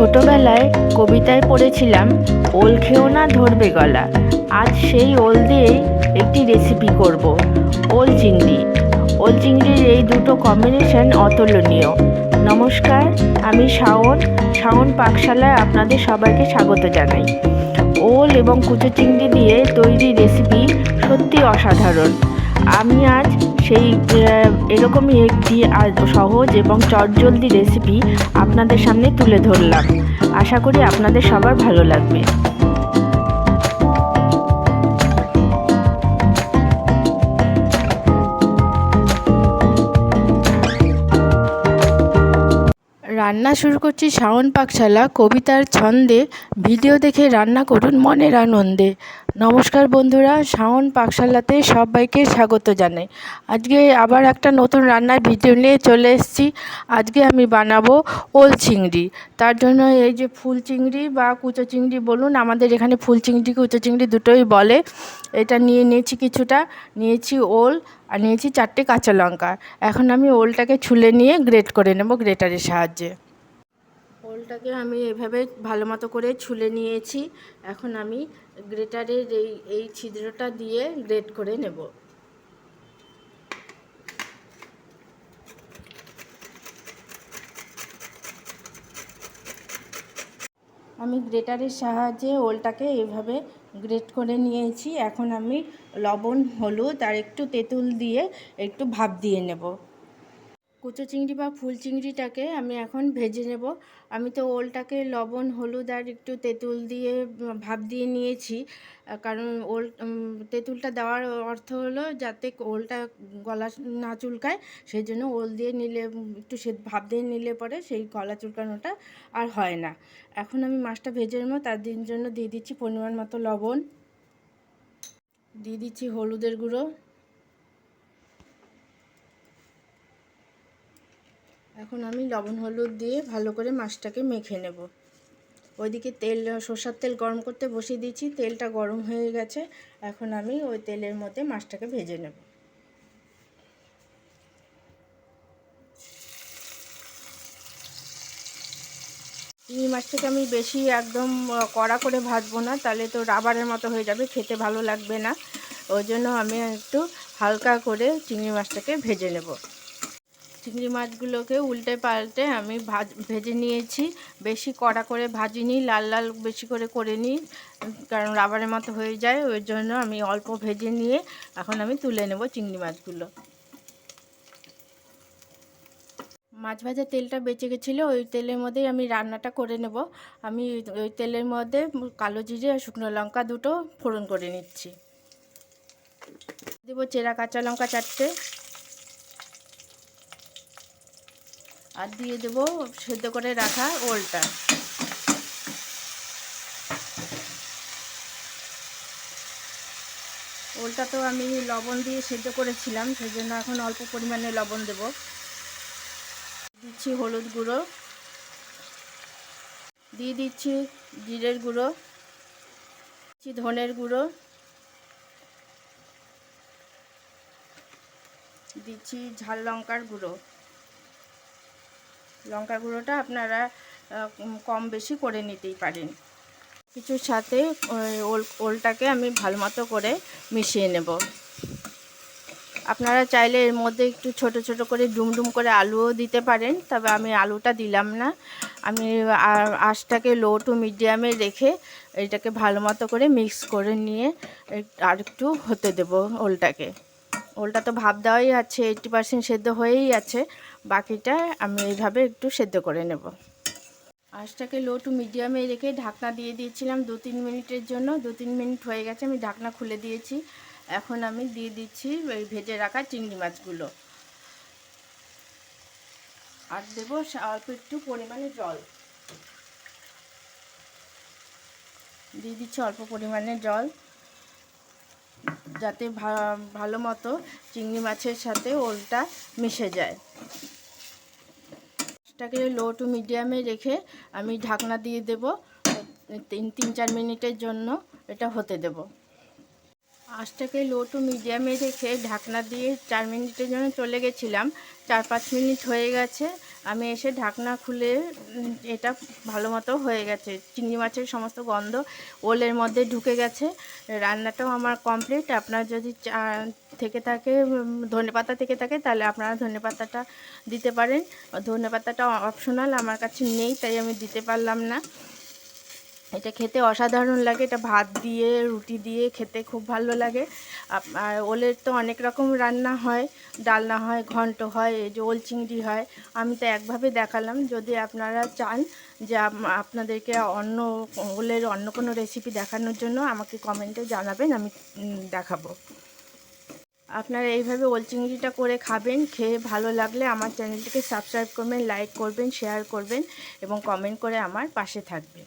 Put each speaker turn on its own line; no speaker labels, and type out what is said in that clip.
ছোটবেলায় কবিতায় পড়েছিলাম, ওল খেও না ধরবে গলা। আজ সেই ওল দিয়েই একটি রেসিপি করব, ওল চিংড়ি। ওল চিংড়ির এই দুটো কম্বিনেশন অতুলনীয়। নমস্কার, আমি শাওন। শাওন পাকশালায় আপনাদের সবাইকে স্বাগত জানাই। ওল এবং কুচো চিংড়ি দিয়ে তৈরি রেসিপি সত্যি অসাধারণ। আমি আজ সেই এরকমই একটি সহজ এবং চটজলদি রেসিপি আপনাদের সামনে তুলে ধরলাম। আশা করি আপনাদের সবার ভালো লাগবে। রান্না শুরু করছি শাওন পাকশালা, কবিতার ছন্দে। ভিডিও দেখে রান্না করুন মনের আনন্দে। নমস্কার বন্ধুরা, শাওন পাকশালাতে সবাইকে স্বাগত জানাই। আজকে আবার একটা নতুন রান্নার ভিডিও নিয়ে চলে এসেছি। আজকে আমি বানাবো ওল চিংড়ি। তার জন্য এই যে ফুল চিংড়ি বা কুচো চিংড়ি বলুন, আমাদের এখানে ফুল চিংড়ি, কুচো চিংড়ি দুটোই বলে। এটা নিয়ে নিয়েছি কিছুটা। নিয়েছি ওল আর নিয়েছি চারটে কাঁচা লঙ্কা। এখন আমি ওলটাকে ছুলে নিয়ে গ্রেট করে নেব গ্রেটারের সাহায্যে। ওলটাকে আমি এভাবে ভালো মতো করে ছুলে নিয়েছি। এখন আমি গ্রেটারের এই এই ছিদ্রটা দিয়ে গ্রেট করে নেব। আমি গ্রেটারের সাহায্যে ওলটাকে এভাবে গ্রেট করে নিয়েছি। এখন আমি লবণ, হলুদ আর একটু তেঁতুল দিয়ে একটু ভাপ দিয়ে নেব। কুচো চিংড়ি বা ফুল চিংড়িটাকে আমি এখন ভেজে নেব। আমি তো ওলটাকে লবণ, হলুদ আর একটু তেঁতুল দিয়ে ভাপ দিয়ে নিয়েছি। কারণ ওল তেঁতুলটা দেওয়ার অর্থ হলো যাতে ওলটা গলা না চুলকায়, সেই জন্য ওল দিয়ে নিলে একটু সে ভাপ দিয়ে নিলে পরে সেই গলা চুলকানোটা আর হয় না। এখন আমি মাছটা ভেজে নেব, তার দিন জন্য দিয়ে দিচ্ছি পরিমাণ মতো লবণ। দিয়ে দিচ্ছি হলুদের গুঁড়ো। এখন আমি লবণ, হলুদ দিয়ে ভালো করে মাছটাকে মেখে নেব। ওইদিকে তেল, সর্ষার তেল গরম করতে বসিয়ে দিয়েছি, তেলটা গরম হয়ে গেছে। এখন আমি ওই তেলের মধ্যে মাছটাকে ভেজে নেব। চিংড়ি মাছটাকে আমি বেশি একদম কড়া করে ভাজবো না, তাহলে তো রাবারের মতো হয়ে যাবে, খেতে ভালো লাগবে না। ওই জন্য আমি একটু হালকা করে চিংড়ি মাছটাকে ভেজে নেব। চিংড়ি মাছগুলোকে উল্টে পাল্টে আমি ভাজ, ভেজে নিয়েছি। বেশি কড়া করে ভাজিনি, লাল লাল বেশি করে করে নিই, কারণ রাবারের মতো হয়ে যায়, ওই জন্য আমি অল্প ভেজে নিয়ে এখন আমি তুলে নেব চিংড়ি মাছগুলো। মাছ ভাজার তেলটা বেঁচে গেছিল, ওই তেলের মধ্যেই আমি রান্নাটা করে নেব। আমি ওই তেলের মধ্যে কালো জিরে আর শুকনো লঙ্কা দুটো ফোড়ন করে নিচ্ছি। দেবো চেরা কাঁচা লঙ্কা চারটে। আর দিয়ে দেবো সেদ্ধ করে রাখা ওলটা। ওলটা তো আমি লবণ দিয়ে সেদ্ধ করেছিলাম সেই জন্য এখন অল্প পরিমাণে লবণ দেব। দিচ্ছি হলুদ গুঁড়ো। দিয়ে দিচ্ছি জিরের গুঁড়ো। দিচ্ছি ধনের গুঁড়ো। দিচ্ছি ঝাল লঙ্কার গুঁড়ো। লঙ্কা গুঁড়োটা আপনারা কম বেশি করে নিতেই পারেন। কিছুর সাথে ওল, ওলটাকে আমি ভালো মতো করে মিশিয়ে নেব। আপনারা চাইলে এর মধ্যে একটু ছোট ছোট করে ডুমডুম করে আলুও দিতে পারেন, তবে আমি আলুটা দিলাম না। আমি আ- আঁচটাকে লো টু মিডিয়ামে রেখে এটাকে ভালো মতো করে মিক্স করে নিয়ে, আর একটু হতে দেব ওলটাকে। ওলটা তো ভাপ দেওয়াই আছে এইটটি পার্সেন্ট সেদ্ধ হয়েই আছে। বাকিটা আমি এইভাবে একটু সেদ্ধ করে নেব। আঁচটাকে লো টু মিডিয়ামে রেখে ঢাকনা দিয়ে দিয়েছিলাম দু তিন মিনিটের জন্য। দু তিন মিনিট হয়ে গেছে, আমি ঢাকনা খুলে দিয়েছি। এখন আমি দিয়ে দিচ্ছি ওই ভেজে রাখা চিংড়ি মাছগুলো। আর দেবো অল্প একটু পরিমাণে জল। দিয়ে দিচ্ছি অল্প পরিমাণে জল। যাতে ভালো মতো চিংড়ি মাছের সাথে ওলটা মিশে যায়। মাছটাকে লো টু মিডিয়ামে রেখে আমি ঢাকনা দিয়ে দেব। তিন তিন, চার মিনিটের জন্য এটা হতে দেব। আঁচটাকে লো টু মিডিয়ামে রেখে ঢাকনা দিয়ে চার মিনিটের জন্য চলে গেছিলাম। চার, পাঁচ মিনিট হয়ে গেছে। আমি এসে ঢাকনা খুলে এটা ভালো মতো হয়ে গেছে। চিংড়ি মাছের সমস্ত গন্ধ ওলের মধ্যে ঢুকে গেছে। রান্নাটাও আমার কমপ্লিট আপনার যদি থেকে থাকে ধনেপাতা থেকে থাকে, তাহলে আপনারা ধনেপাতাটা দিতে পারেন। ধনেপাতাটা অপশনাল আমার কাছে নেই, তাই আমি দিতে পারলাম না। এটা খেতে অসাধারণ লাগে। এটা ভাত দিয়ে, রুটি দিয়ে খেতে খুব ভালো লাগে। আর ওলের তো অনেক রকম রান্না হয়। ডালনা হয়, ঘন্ট হয়, এই যে ওল চিংড়ি হয়। আমি তো একভাবে দেখালাম। যদি আপনারা চান যে আপনাদেরকে অন্য ওলের অন্য কোনো রেসিপি দেখানোর জন্য, আমাকে কমেন্টে জানাবেন, আমি দেখাবো। আপনারা এইভাবে ওল চিংড়িটা করে খাবেন, খেয়ে ভালো লাগলে আমার চ্যানেলটিকে সাবস্ক্রাইব করবেন লাইক করবেন শেয়ার করবেন এবং কমেন্ট করে আমার পাশে থাকবেন।